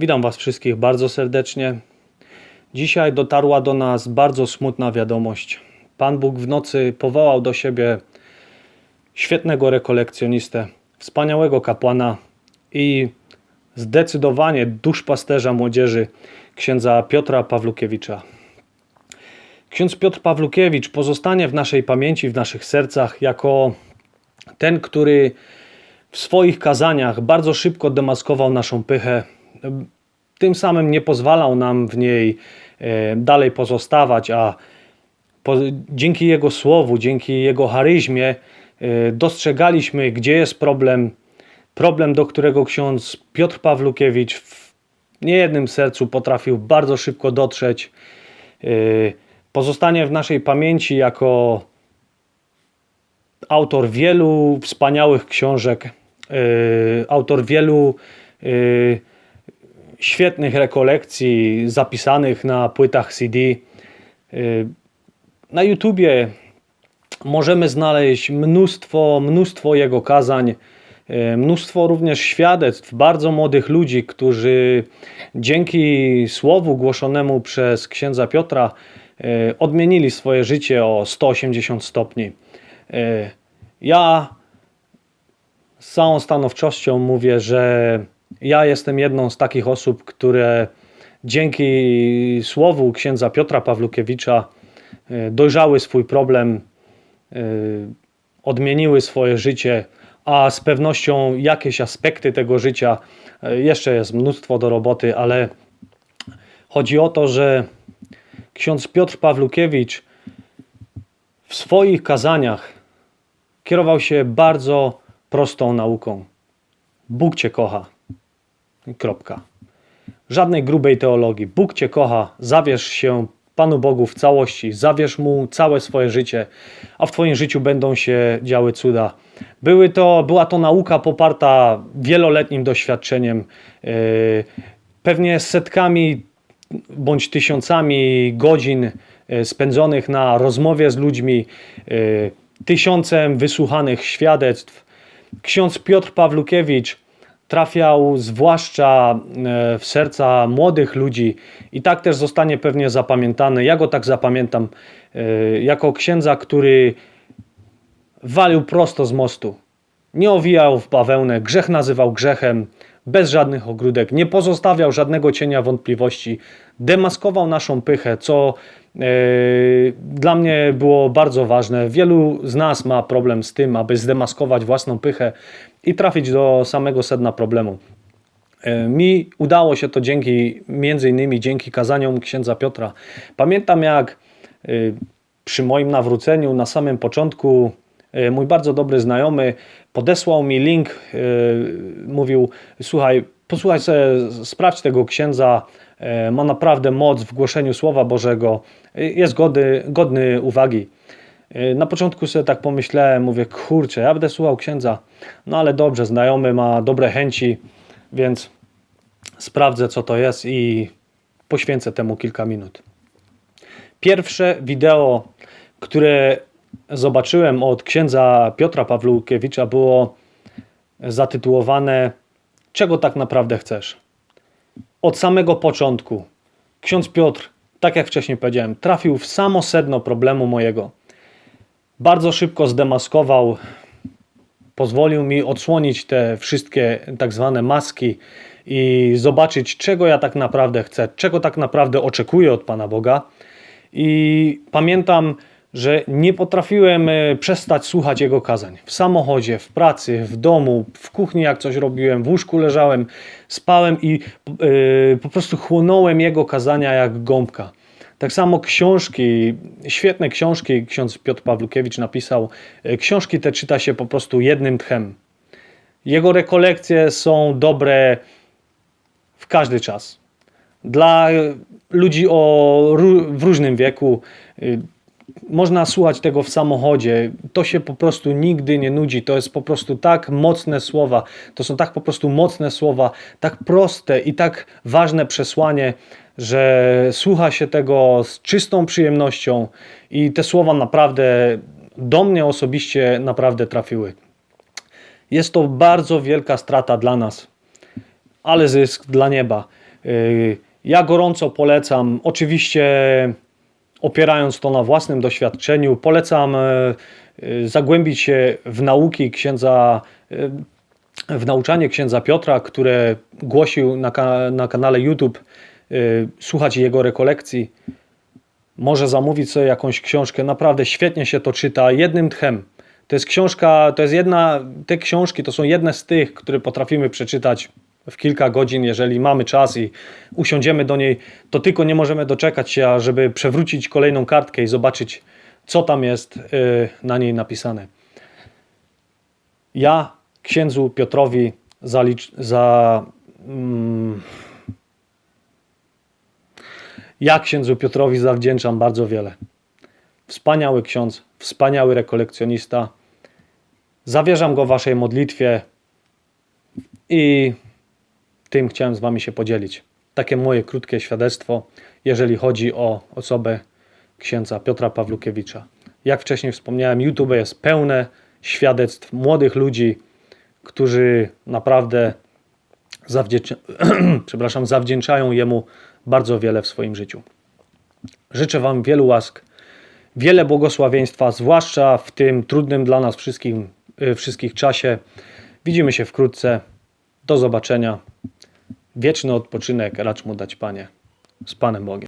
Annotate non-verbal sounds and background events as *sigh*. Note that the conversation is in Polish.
Witam Was wszystkich bardzo serdecznie. Dzisiaj dotarła do nas bardzo smutna wiadomość. Pan Bóg w nocy powołał do siebie świetnego rekolekcjonistę, wspaniałego kapłana i zdecydowanie duszpasterza młodzieży, księdza Piotra Pawlukiewicza. Ksiądz Piotr Pawlukiewicz pozostanie w naszej pamięci, w naszych sercach jako ten, który w swoich kazaniach bardzo szybko demaskował naszą pychę. Tym samym nie pozwalał nam w niej e, dalej pozostawać, a po, dzięki Jego słowu, dzięki Jego charyzmie e, dostrzegaliśmy, gdzie jest problem. Problem, do którego ksiądz Piotr Pawlukiewicz w niejednym sercu potrafił bardzo szybko dotrzeć. E, Pozostanie w naszej pamięci jako autor wielu wspaniałych książek, autor wielu świetnych rekolekcji zapisanych na płytach CD. Yy, na YouTubie możemy znaleźć mnóstwo, mnóstwo jego kazań, yy, mnóstwo również świadectw bardzo młodych ludzi, którzy dzięki słowu głoszonemu przez księdza Piotra yy, odmienili swoje życie o 180 stopni. Ja z całą stanowczością mówię, że ja jestem jedną z takich osób, które dzięki słowu księdza Piotra Pawlukiewicza e, dojrzały swój problem, e, odmieniły swoje życie, a z pewnością jakieś aspekty tego życia e, jeszcze jest mnóstwo do roboty, ale chodzi o to, że ksiądz Piotr Pawlukiewicz w swoich kazaniach kierował się bardzo prostą nauką. Bóg Cię kocha. Kropka. Żadnej grubej teologii. Bóg Cię kocha, zawierz się Panu Bogu w całości, zawierz Mu całe swoje życie, a w Twoim życiu będą się działy cuda. Były to, była to nauka poparta wieloletnim doświadczeniem, yy, pewnie setkami bądź tysiącami godzin e, spędzonych na rozmowie z ludźmi, e, tysiącem wysłuchanych świadectw. Ksiądz Piotr Pawlukiewicz trafiał zwłaszcza e, w serca młodych ludzi i tak też zostanie pewnie zapamiętany. Ja go tak zapamiętam jako księdza, który walił prosto z mostu. Nie owijał w bawełnę, grzech nazywał grzechem, bez żadnych ogródek, nie pozostawiał żadnego cienia wątpliwości, demaskował naszą pychę, co e, dla mnie było bardzo ważne. Wielu z nas ma problem z tym, aby zdemaskować własną pychę i trafić do samego sedna problemu. E, Mi udało się to dzięki, między innymi dzięki kazaniom księdza Piotra. Pamiętam jak e, przy moim nawróceniu na samym początku mój bardzo dobry znajomy podesłał mi link, mówił słuchaj, posłuchaj sobie, sprawdź tego księdza, ma naprawdę moc w głoszeniu Słowa Bożego, e, jest godny, godny uwagi. E, Na początku sobie tak pomyślałem, mówię, kurczę, ja będę słuchał księdza, no ale dobrze, znajomy ma dobre chęci, więc sprawdzę co to jest i poświęcę temu kilka minut. Pierwsze wideo, które zobaczyłem od księdza Piotra Pawlukiewicza było zatytułowane Czego tak naprawdę chcesz? Od samego początku ksiądz Piotr, tak jak wcześniej powiedziałem, trafił w samo sedno problemu mojego. Bardzo szybko zdemaskował, pozwolił mi odsłonić te wszystkie tak zwane maski i zobaczyć, czego ja tak naprawdę chcę, czego tak naprawdę oczekuję od Pana Boga. I pamiętam, że nie potrafiłem e, przestać słuchać jego kazań. W samochodzie, w pracy, w domu, w kuchni, jak coś robiłem, w łóżku leżałem, spałem i e, po prostu chłonąłem jego kazania jak gąbka. Tak samo książki, świetne książki ksiądz Piotr Pawlukiewicz napisał. E, Książki te czyta się po prostu jednym tchem. Jego rekolekcje są dobre w każdy czas. Dla ludzi o, w różnym wieku można słuchać tego w samochodzie. To się po prostu nigdy nie nudzi. To jest po prostu tak mocne słowa. To są tak po prostu mocne słowa, tak proste i tak ważne przesłanie, że słucha się tego z czystą przyjemnością i te słowa naprawdę do mnie osobiście naprawdę trafiły. Jest to bardzo wielka strata dla nas ale zysk dla nieba. Y, Ja gorąco polecam, oczywiście opierając to na własnym doświadczeniu, polecam e, e, zagłębić się w nauki księdza, e, w nauczanie księdza Piotra, które głosił na, na kanale YouTube, słuchać jego rekolekcji. Może zamówić sobie jakąś książkę, naprawdę świetnie się to czyta, jednym tchem. To jest książka, to jest jedna, te książki to są jedne z tych, które potrafimy przeczytać w kilka godzin, jeżeli mamy czas i usiądziemy do niej, to tylko nie możemy doczekać się, ażeby przewrócić kolejną kartkę i zobaczyć, co tam jest y, na niej napisane. Ja księdzu Piotrowi zalicz, za. Mm, ja księdzu Piotrowi zawdzięczam bardzo wiele. Wspaniały ksiądz, wspaniały rekolekcjonista. Zawierzam go waszej modlitwie i tym chciałem z wami się podzielić. Takie moje krótkie świadectwo, jeżeli chodzi o osobę księdza Piotra Pawlukiewicza. Jak wcześniej wspomniałem, YouTube jest pełne świadectw młodych ludzi, którzy naprawdę zawdzięcza, *clears throat* przepraszam, zawdzięczają jemu bardzo wiele w swoim życiu. Życzę Wam wielu łask, wiele błogosławieństwa, zwłaszcza w tym trudnym dla nas wszystkim, y, wszystkich czasie. Widzimy się wkrótce. Do zobaczenia. Wieczny odpoczynek racz mu dać, Panie. Z Panem Bogiem.